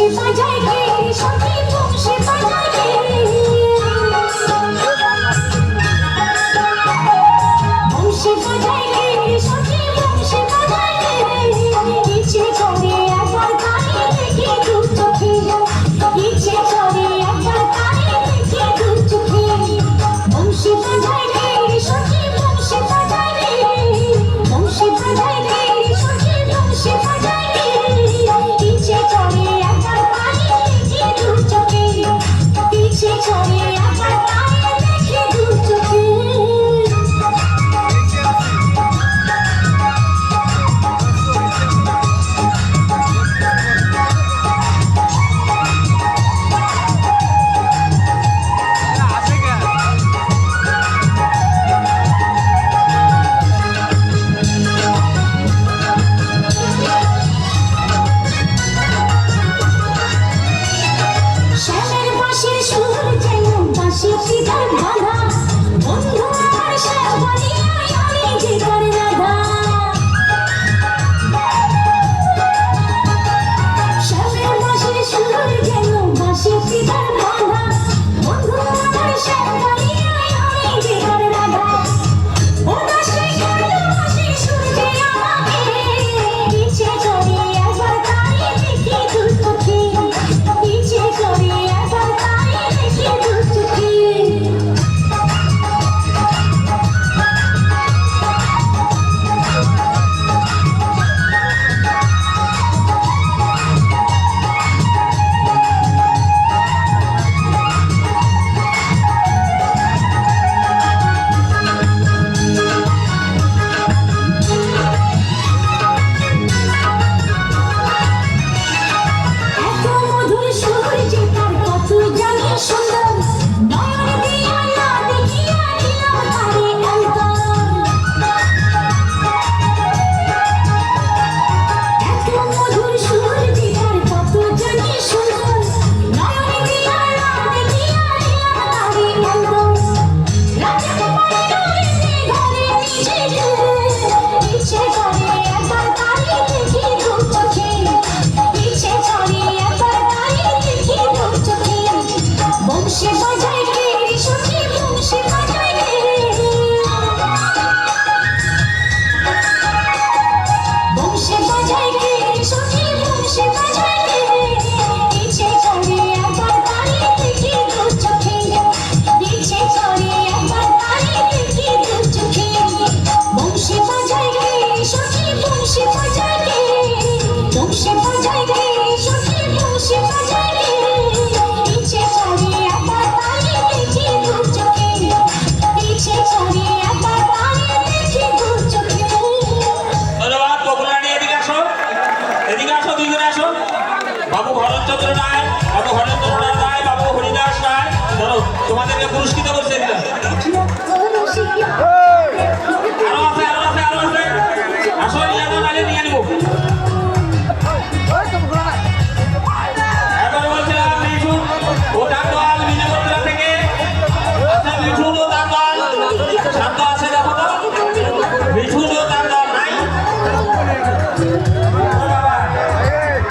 আশেপাশে বাজায় কে সখী বন্ধু আমার শেফালি আমি যে তার রাধা চরণচন্দ্র রায়, বাবু হরেন্দ্রনাথ রায়, বাবু হরিদাস রায়। ধরো, তোমাদেরকে পুরস্কৃত করছে আরও আছে আরও আছে আরও আছে। আসলে নিয়ে নেব। নালে নিয়ে নেব মিঠুন ও তার দল সাধ্য আছে দেখো তো। মিঠুন